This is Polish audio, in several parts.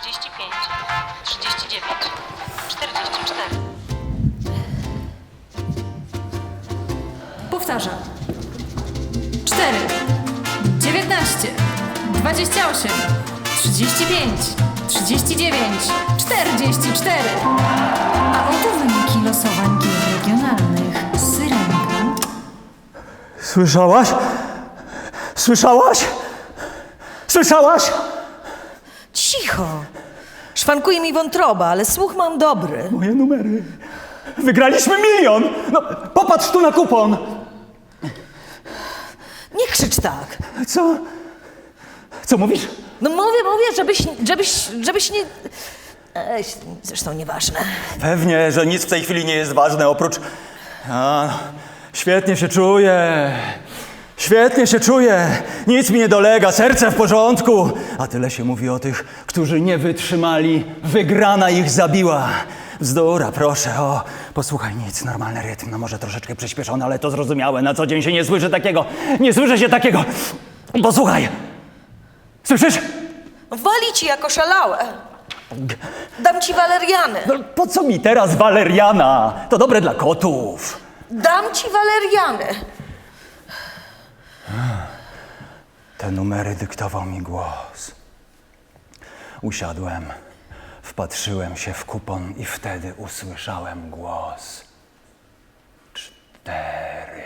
35, 39, 44. Powtarzam. 4, 19, 28, 35, 39, 44. A oto wyniki losowań gier regionalnych. Syrenka. Słyszałaś? Słyszałaś? Słyszałaś? Cicho. Szwankuje mi wątroba, ale słuch mam dobry. Moje numery. Wygraliśmy milion! No, popatrz tu na kupon! Nie krzycz tak. Co? Co mówisz? No mówię, mówię, żebyś, żebyś, żebyś nie... Ej, zresztą nieważne. Pewnie, że nic w tej chwili nie jest ważne oprócz. A, świetnie się czuję. Świetnie się czuję. Nic mi nie dolega, serce w porządku. A tyle się mówi o tych, którzy nie wytrzymali. Wygrana ich zabiła. Bzdura, proszę, o, posłuchaj, nic, normalny rytm, no może troszeczkę przyspieszony, ale to zrozumiałe, na co dzień się nie słyszy takiego, nie słyszy się takiego. Posłuchaj, słyszysz? Wali ci jako szalałe. Dam ci waleriany. No, po co mi teraz waleriana? To dobre dla kotów. Dam ci waleriany. Te numery dyktował mi głos. Usiadłem, wpatrzyłem się w kupon i wtedy usłyszałem głos. Cztery.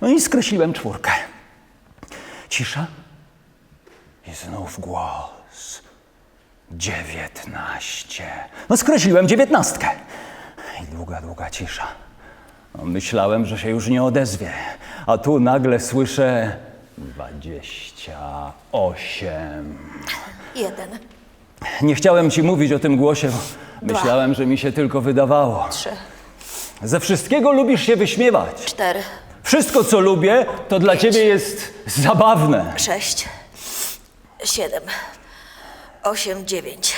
No i skreśliłem czwórkę. Cisza i znów głos. Dziewiętnaście. No skreśliłem dziewiętnastkę. I długa, długa cisza. No, myślałem, że się już nie odezwie, a tu nagle słyszę dwadzieścia osiem. Jeden, Nie chciałem ci mówić o tym głosie, bo myślałem, że mi się tylko wydawało. trzy, Ze wszystkiego lubisz się wyśmiewać. cztery, Wszystko, co lubię, to dla ciebie jest zabawne. sześć, siedem, osiem, dziewięć.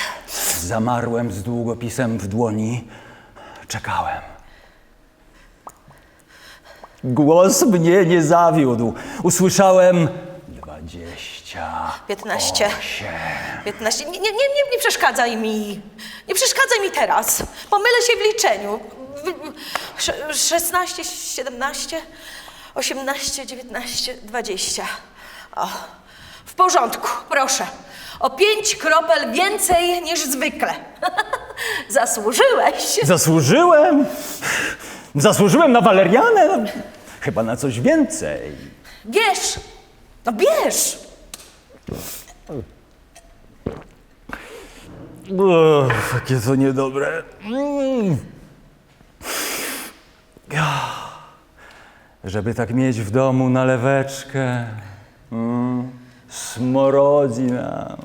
Zamarłem z długopisem w dłoni. Czekałem. Głos mnie nie zawiódł. Usłyszałem dwadzieścia. Piętnaście. osiem. 15. Nie, nie, nie, nie, przeszkadzaj mi. Nie przeszkadzaj mi teraz. Pomylę się w liczeniu. Sze- 16, 17, 18, 19, 20. O, w porządku, proszę. O pięć kropel więcej niż zwykle. Zasłużyłeś. Zasłużyłem? Zasłużyłem na walerianę? No, Chyba na coś więcej. Bierz. No bierz. Uff, jakie to niedobre. Mm. Żeby tak mieć w domu naleweczkę, mm, smorodzina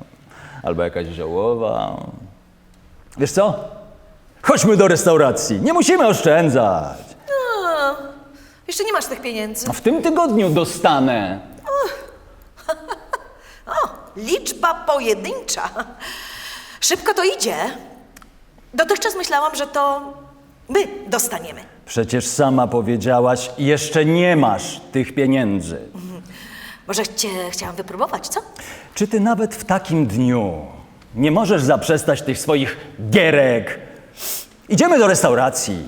albo jakaś ziołowa. Wiesz co? Chodźmy do restauracji. Nie musimy oszczędzać. Jeszcze nie masz tych pieniędzy. W tym tygodniu dostanę. Liczba pojedyncza. Szybko to idzie. Dotychczas myślałam, że to my dostaniemy. Przecież sama powiedziałaś, jeszcze nie masz tych pieniędzy. Może cię chciałam wypróbować, co? Czy ty nawet w takim dniu nie możesz zaprzestać tych swoich gierek? Idziemy do restauracji.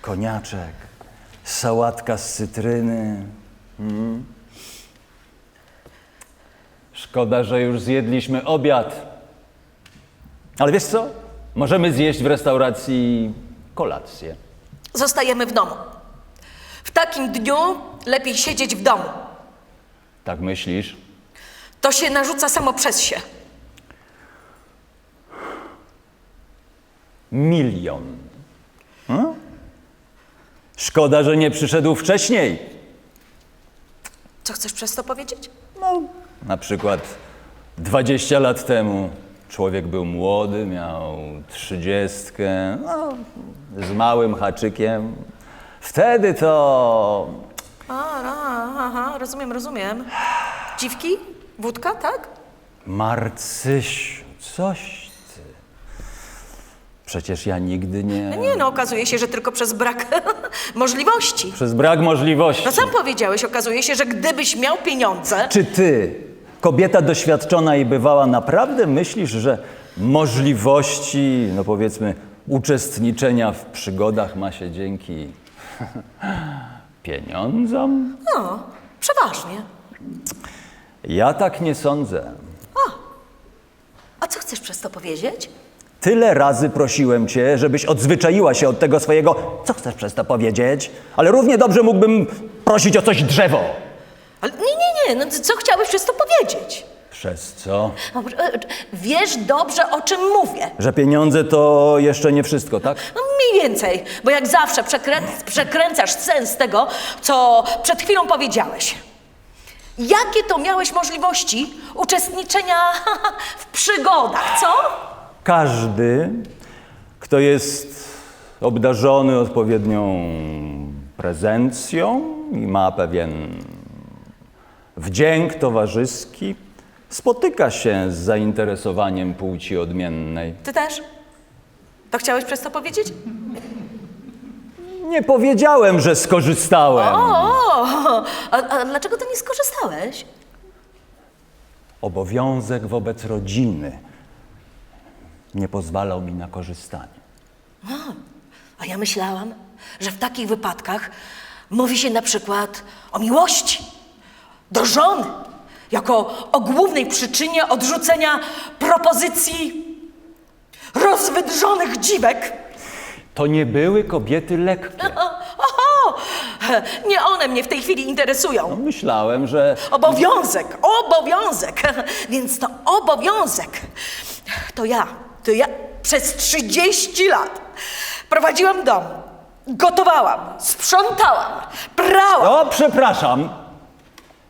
Koniaczek, sałatka z cytryny. Mm. Szkoda, że już zjedliśmy obiad. Ale wiesz co? Możemy zjeść w restauracji kolację. Zostajemy w domu. W takim dniu lepiej siedzieć w domu. Tak myślisz? To się narzuca samo przez się. Milion. Hmm? Szkoda, że nie przyszedł wcześniej. Co chcesz przez to powiedzieć? No, na przykład 20 lat temu człowiek był młody, miał trzydziestkę, no, z małym haczykiem. Wtedy to A, a, aha, rozumiem, rozumiem. Dziwki? Wódka, tak? Marcysiu, coś. Przecież ja nigdy nie... Nie no, okazuje się, że tylko przez brak możliwości. Przez brak możliwości. No sam powiedziałeś, okazuje się, że gdybyś miał pieniądze, Czy ty kobieta doświadczona i bywała, naprawdę myślisz, że możliwości, no powiedzmy, uczestniczenia w przygodach ma się dzięki pieniądzom? No, przeważnie. Ja tak nie sądzę. A co chcesz przez to powiedzieć? Tyle razy prosiłem cię, żebyś odzwyczaiła się od tego swojego, co chcesz przez to powiedzieć, ale równie dobrze mógłbym prosić o coś drzewo. Ale nie, nie, nie, no co chciałeś przez to powiedzieć? Przez co? E, Wiesz dobrze, o czym mówię. Że pieniądze to jeszcze nie wszystko, tak? No mniej więcej, bo jak zawsze przekrę przekręcasz sens tego, co przed chwilą powiedziałeś. Jakie to miałeś możliwości uczestniczenia w przygodach, co? Każdy, kto jest obdarzony odpowiednią prezencją i ma pewien wdzięk towarzyski, spotyka się z zainteresowaniem płci odmiennej. Ty też? To chciałeś przez to powiedzieć? Nie powiedziałem, że skorzystałem. O, a, a dlaczego ty nie skorzystałeś? Obowiązek wobec rodziny nie pozwalał mi na korzystanie. A ja myślałam, że w takich wypadkach mówi się na przykład o miłości do żony, jako o głównej przyczynie odrzucenia propozycji rozwydrzonych dziwek. To nie były kobiety lekkie. Oho, nie one mnie w tej chwili interesują. Myślałem, że Obowiązek, obowiązek. Więc to obowiązek. To ja, to ja przez 30 lat prowadziłam dom, gotowałam, sprzątałam, prałam. O, przepraszam.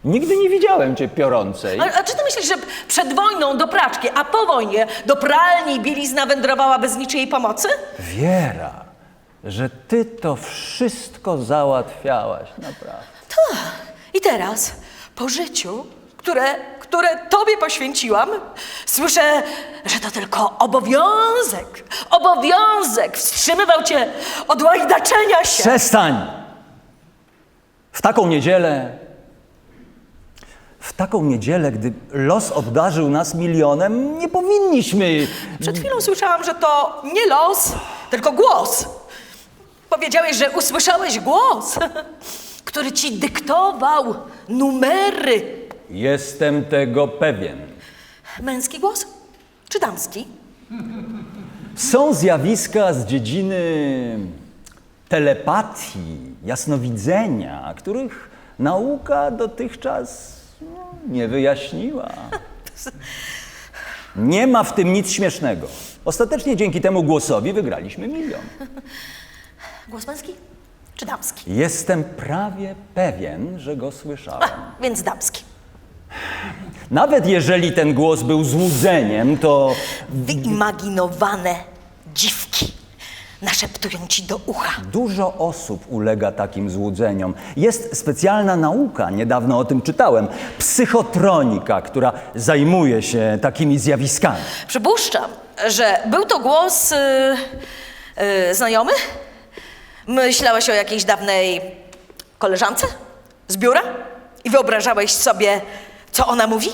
Nigdy nie widziałem cię piorącej. A, a czy ty myślisz, że przed wojną do praczki, a po wojnie do pralni bielizna wędrowała bez niczyjej pomocy? Wiera, że ty to wszystko załatwiałaś, naprawdę. I teraz, po życiu, które, które tobie poświęciłam, słyszę, że to tylko obowiązek. Obowiązek wstrzymywał cię od łajdaczenia się. Przestań! W taką niedzielę, w taką niedzielę, gdy los obdarzył nas milionem, nie powinniśmy. Przed chwilą słyszałam, że to nie los, tylko głos. Powiedziałeś, że usłyszałeś głos, który ci dyktował numery. Jestem tego pewien. Męski głos czy damski? Są zjawiska z dziedziny telepatii, jasnowidzenia, których nauka dotychczas no, nie wyjaśniła. Nie ma w tym nic śmiesznego. Ostatecznie dzięki temu głosowi wygraliśmy milion. Głos męski czy damski? Jestem prawie pewien, że go słyszałem. Więc damski. Nawet jeżeli ten głos był złudzeniem, to Wyimaginowane dziwki naszeptują ci do ucha. Dużo osób ulega takim złudzeniom. Jest specjalna nauka, niedawno o tym czytałem, psychotronika, która zajmuje się takimi zjawiskami. Przypuszczam, że był to głos y, y, znajomy? Myślałeś o jakiejś dawnej koleżance z biura i wyobrażałeś sobie, co ona mówi?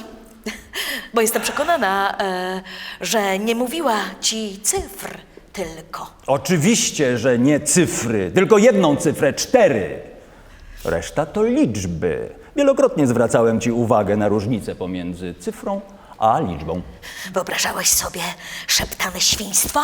Bo jestem przekonana, e, że nie mówiła ci cyfr tylko. Oczywiście, że nie cyfry, tylko jedną cyfrę cztery. Reszta to liczby. Wielokrotnie zwracałem Ci uwagę na różnicę pomiędzy cyfrą a liczbą. Wyobrażałeś sobie szeptane świństwa?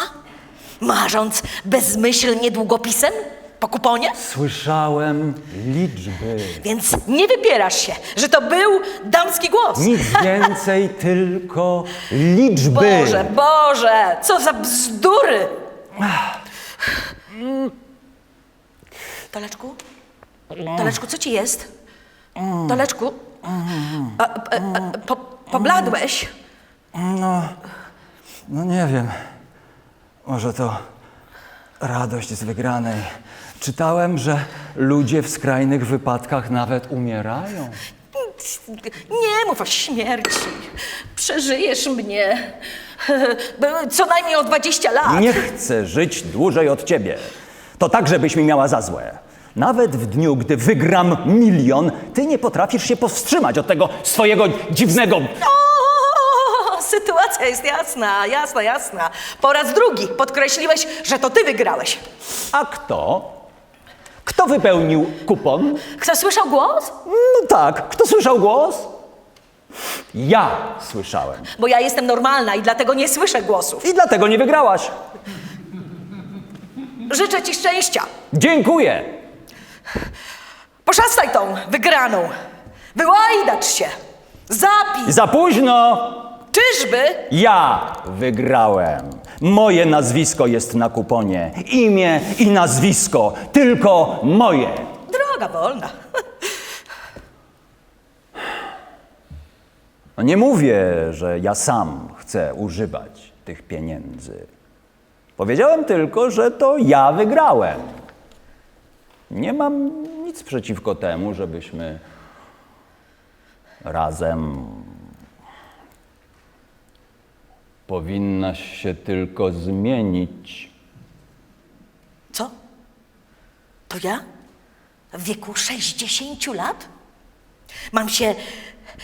Marząc bezmyślnie długopisem po kuponie? Słyszałem liczby. Więc nie wypierasz się, że to był damski głos. Nic więcej, tylko liczby. Boże, Boże, co za bzdury! Toleczku? Toleczku, co ci jest? Toleczku? A, a, a, po, pobladłeś? No nie wiem. Może to radość z wygranej. Czytałem, że ludzie w skrajnych wypadkach nawet umierają. Nie mów o śmierci. Przeżyjesz mnie. Co najmniej o 20 lat. Nie chcę żyć dłużej od ciebie. To tak, żebyś mi miała za złe. Nawet w dniu, gdy wygram milion, ty nie potrafisz się powstrzymać od tego swojego dziwnego... O, sytuacja jest jasna, jasna, jasna. Po raz drugi podkreśliłeś, że to ty wygrałeś. A kto? Kto wypełnił kupon? Kto słyszał głos? No tak, kto słyszał głos? Ja słyszałem. Bo ja jestem normalna i dlatego nie słyszę głosów. I dlatego nie wygrałaś. Życzę ci szczęścia. Dziękuję. Poszastaj tą wygraną. Wyłajdacz się. Zapij. Za późno. Czyżby? Ja wygrałem. Moje nazwisko jest na kuponie. Imię i nazwisko. Tylko moje. Droga wolna. No nie mówię, że ja sam chcę używać tych pieniędzy. Powiedziałem tylko, że to ja wygrałem. Nie mam nic przeciwko temu, żebyśmy razem. Powinnaś się tylko zmienić. Co? To ja? W wieku 60 lat? Mam się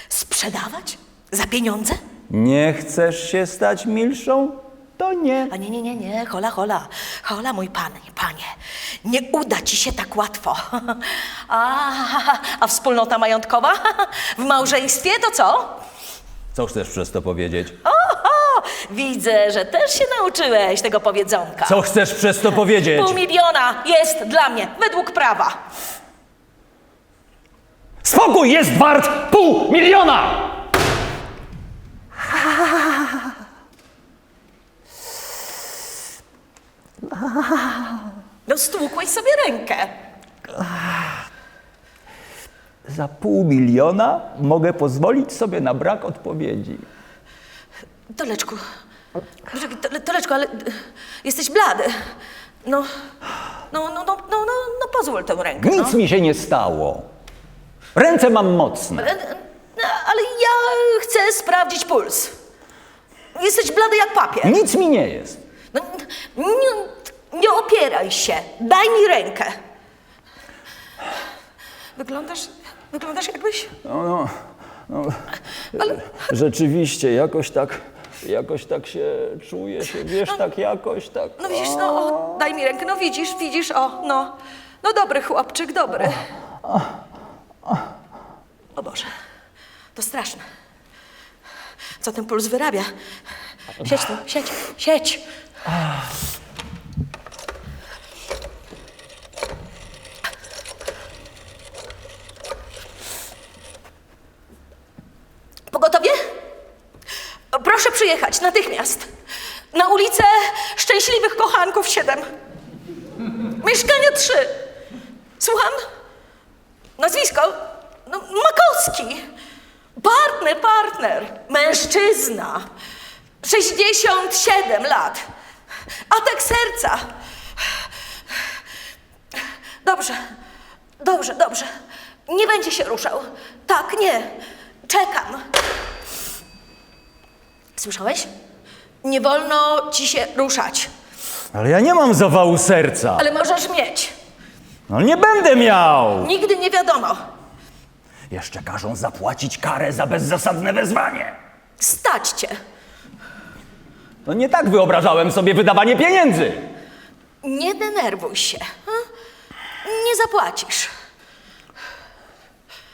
sprzedawać za pieniądze? Nie chcesz się stać milszą? To nie. A nie, nie, nie, nie, hola, hola. Hola, mój panie, panie. Nie uda ci się tak łatwo. A, a wspólnota majątkowa? W małżeństwie to co? Co chcesz przez to powiedzieć? Oho, widzę, że też się nauczyłeś tego powiedzonka. Co chcesz przez to powiedzieć? Pół miliona jest dla mnie, według prawa. Spokój jest wart pół miliona! No stłukłeś sobie rękę. Za pół miliona mogę pozwolić sobie na brak odpowiedzi. Toleczku, poczekaj, Tole- Toleczku, ale y, jesteś blady. No, no, no, no, no, no, no pozwól tę rękę, no. Nic mi się nie stało. Ręce mam mocne. Ale, no, ale ja chcę sprawdzić puls. Jesteś blady jak papier. Nic mi nie jest. No, nie, nie opieraj się. Daj mi rękę. Wyglądasz, wyglądasz jakbyś... No, no, no. Rzeczywiście, jakoś tak, jakoś tak się czuję, się, wiesz, tak jakoś tak. No widzisz, no o, daj mi rękę. No widzisz, widzisz, o, no. No dobry chłopczyk, dobry. O Boże, to straszne. Co ten puls wyrabia? Siedź tu, siedź, siedź. Pogotowie? Proszę przyjechać natychmiast. Na ulicę Szczęśliwych Kochanków 7. Mieszkanie 3. Słucham? Nazwisko? No, Makowski. Partner, partner. Mężczyzna. 67 lat. Atak serca. Dobrze, dobrze, dobrze. Nie będzie się ruszał. Tak, nie. Czekam. Słyszałeś? Nie wolno ci się ruszać, Ale ja nie mam zawału serca. ale możesz mieć. No nie będę miał. Nigdy nie wiadomo. Jeszcze każą zapłacić karę za bezzasadne wezwanie. Stać cię. No nie tak wyobrażałem sobie wydawanie pieniędzy. Nie denerwuj się. hm? Nie zapłacisz.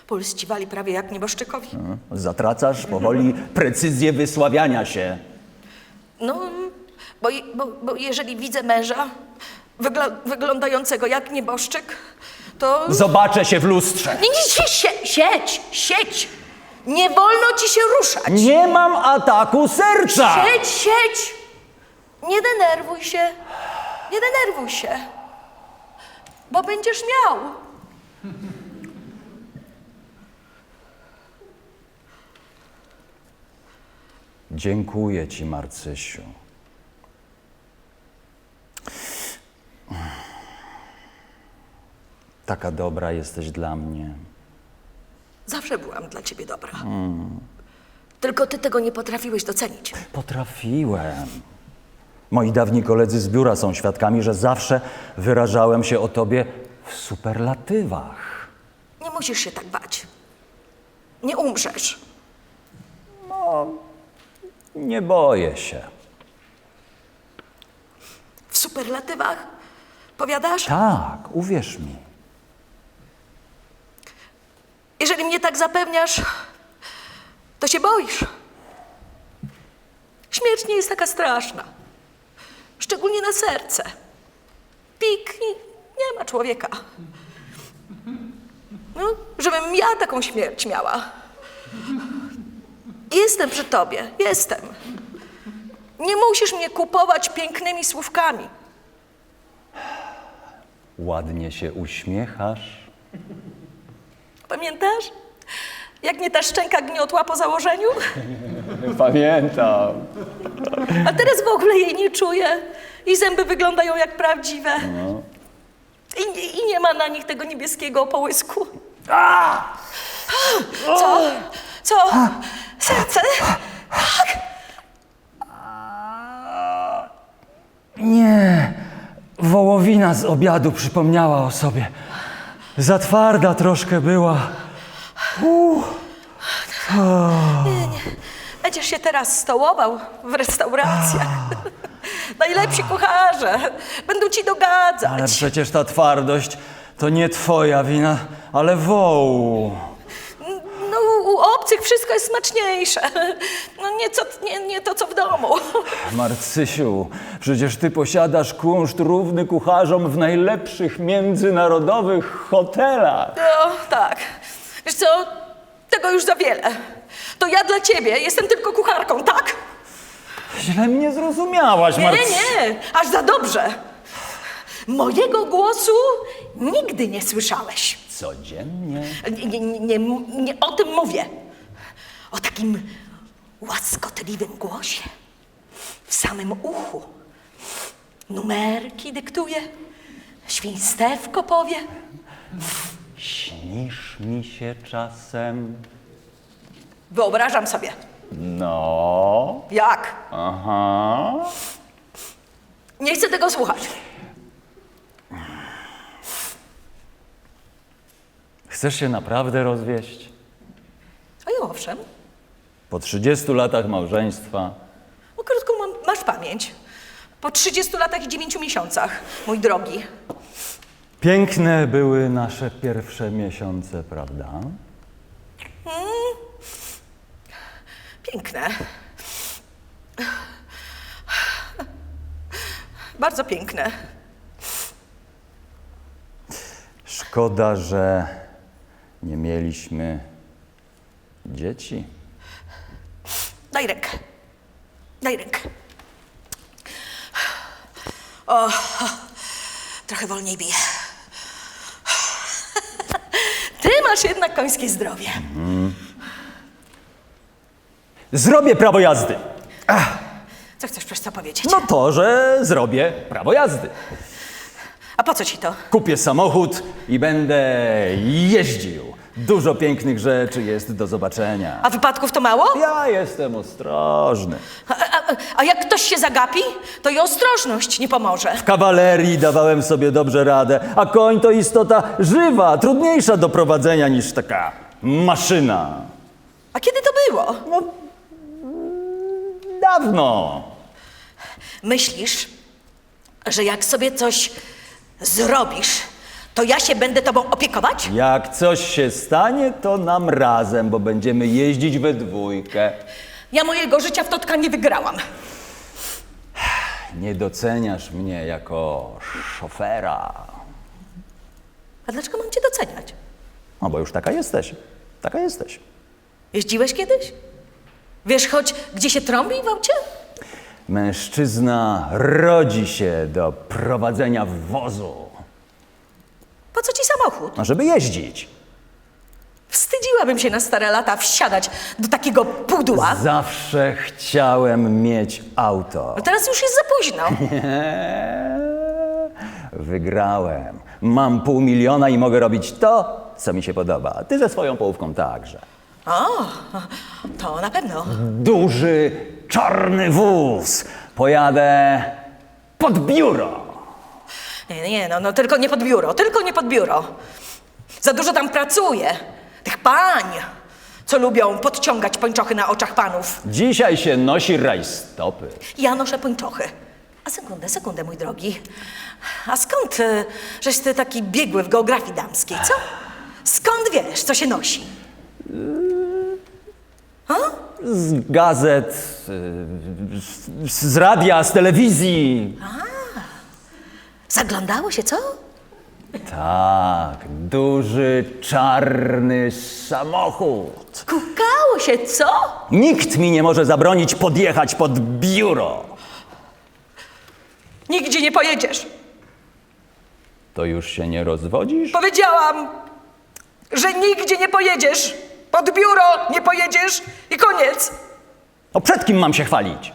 Puls ci wali prawie jak nieboszczykowi. Zatracasz powoli precyzję wysławiania się. No, bo, bo, bo jeżeli widzę męża wygla, wyglądającego jak nieboszczyk, to... Zobaczę się w lustrze. Nie, nie, sie, sie, siedź, siedź. Nie wolno ci się ruszać. Nie mam ataku serca! Siedź, siedź! Nie denerwuj się. Nie denerwuj się. Bo będziesz miał. Dziękuję ci, Marcysiu. Taka dobra jesteś dla mnie. Zawsze byłam dla ciebie dobra. Tylko ty tego nie potrafiłeś docenić. Potrafiłem. Moi dawni koledzy z biura są świadkami, że zawsze wyrażałem się o tobie w superlatywach. Nie musisz się tak bać. Nie umrzesz. Nie boję się. W superlatywach? Powiadasz? Tak, uwierz mi. Jeżeli mnie tak zapewniasz, to się boisz. Śmierć nie jest taka straszna. Szczególnie na serce. Pik i nie ma człowieka. No, żebym ja taką śmierć miała. Jestem przy tobie, jestem. Nie musisz mnie kupować pięknymi słówkami. Ładnie się uśmiechasz. Pamiętasz? Jak mnie ta szczęka gniotła po założeniu? Pamiętam. A teraz w ogóle jej nie czuję. I zęby wyglądają jak prawdziwe. I, I nie ma na nich tego niebieskiego połysku. Co? Co? Serce? Nie, wołowina z obiadu przypomniała o sobie. Za twarda troszkę była. Będziesz się teraz stołował w restauracjach. Najlepsi kucharze będą ci dogadzać. Ale przecież ta twardość to nie twoja wina, ale wołu. U obcych wszystko jest smaczniejsze. No nie, co, nie, nie to, co w domu. Marcysiu, przecież ty posiadasz kunszt równy kucharzom w najlepszych międzynarodowych hotelach. No, tak. Wiesz co, tego już za wiele. To ja dla ciebie jestem tylko kucharką, tak? Źle mnie zrozumiałaś, Nie, nie, aż za dobrze. Mojego głosu nigdy nie słyszałeś. Codziennie. Nie, nie, nie, nie o tym mówię. O takim łaskotliwym głosie. W samym uchu. Numerki dyktuje. Świństewko powie. Śnisz mi się czasem. Wyobrażam sobie. No. Jak? Aha. Nie chcę tego słuchać. Chcesz się naprawdę rozwieść? A i owszem, Po 30 latach małżeństwa. no krótko mam, masz pamięć. Po 30 latach i 9 miesiącach, mój drogi. Piękne były nasze pierwsze miesiące, prawda? Piękne. Bardzo piękne. Szkoda, że nie mieliśmy dzieci. Daj rękę. Daj rękę. O, trochę wolniej bije. Ty masz jednak końskie zdrowie. Zrobię prawo jazdy. Co chcesz przez to powiedzieć? No to, że zrobię prawo jazdy. A po co ci to? Kupię samochód i będę jeździł. Dużo pięknych rzeczy jest do zobaczenia. A wypadków to mało? Ja jestem ostrożny. A, a, a jak ktoś się zagapi, to i ostrożność nie pomoże. W kawalerii dawałem sobie dobrze radę, a koń to istota żywa, trudniejsza do prowadzenia niż taka maszyna. A kiedy to było? Dawno. Myślisz, że jak sobie coś zrobisz, to ja się będę tobą opiekować? Jak coś się stanie, to nam razem, bo będziemy jeździć we dwójkę. Ja mojego życia w Totka nie wygrałam. Nie doceniasz mnie jako szofera. A dlaczego mam cię doceniać? No bo już taka jesteś. Taka jesteś. Jeździłeś kiedyś? Wiesz choć, gdzie się trąbi w aucie? Mężczyzna rodzi się do prowadzenia wozu, Po co ci samochód? a żeby jeździć. Wstydziłabym się na stare lata wsiadać do takiego pudła. Zawsze chciałem mieć auto. No teraz już jest za późno. Wygrałem. Mam pół miliona i mogę robić to, co mi się podoba. Ty ze swoją połówką także. O, to na pewno. Duży, czarny wóz. Pojadę pod biuro. Nie, nie, no, no tylko nie pod biuro, tylko nie pod biuro. Za dużo tam pracuje. Tych pań, co lubią podciągać pończochy na oczach panów. Dzisiaj się nosi rajstopy. Ja noszę pończochy. A sekundę, sekundę, mój drogi. A skąd, e, żeś ty taki biegły w geografii damskiej, co? Skąd wiesz, co się nosi? Z gazet, y, z, z radia, z telewizji. Zaglądało się, co? Tak, duży, czarny samochód. Kukało się, co? Nikt mi nie może zabronić podjechać pod biuro. Nigdzie nie pojedziesz. To już się nie rozwodzisz? Powiedziałam, że nigdzie nie pojedziesz. Pod biuro nie pojedziesz i koniec. No przed kim mam się chwalić?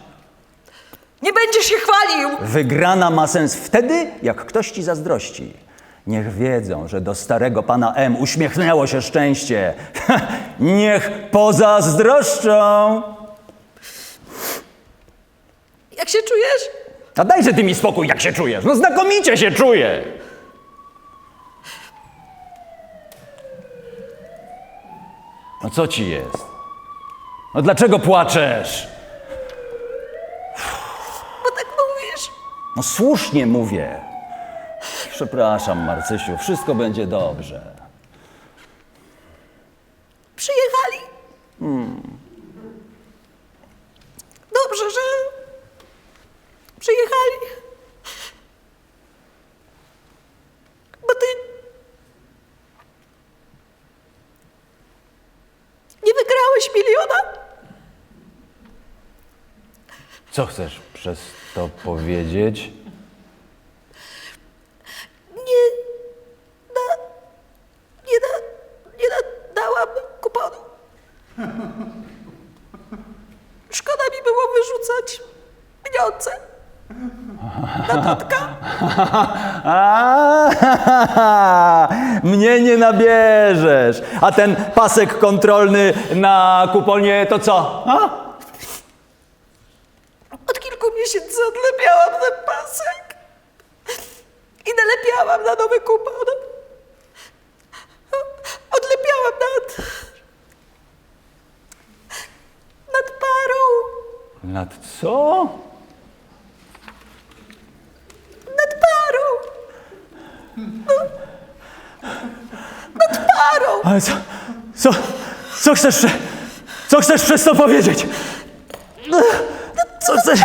Nie będziesz się chwalił. Wygrana ma sens wtedy, jak ktoś ci zazdrości. Niech wiedzą, że do starego pana M uśmiechnęło się szczęście. Niech pozazdroszczą. Jak się czujesz? A dajże ty mi spokój, jak się czujesz. No znakomicie się czuję. No co ci jest? No dlaczego płaczesz? Bo tak mówisz. No słusznie mówię. Przepraszam, Marcysiu, wszystko będzie dobrze. Przyjechali. Dobrze, że przyjechali. Bo ty nie wygrałeś miliona. Co chcesz przez to powiedzieć? Nie da, nie da, nie da, dałam kuponu. Szkoda mi było wyrzucać pieniądze. A, mnie nie nabierzesz. A ten pasek kontrolny na kuponie to co? A? Od kilku miesięcy odlepiałam ten pasek i nalepiałam na nowy kupon. Odlepiałam nad... nad parą. Nad co? Nad parą. Nad parą. Ale co, co, co chcesz, co chcesz przez to powiedzieć? Co chcesz,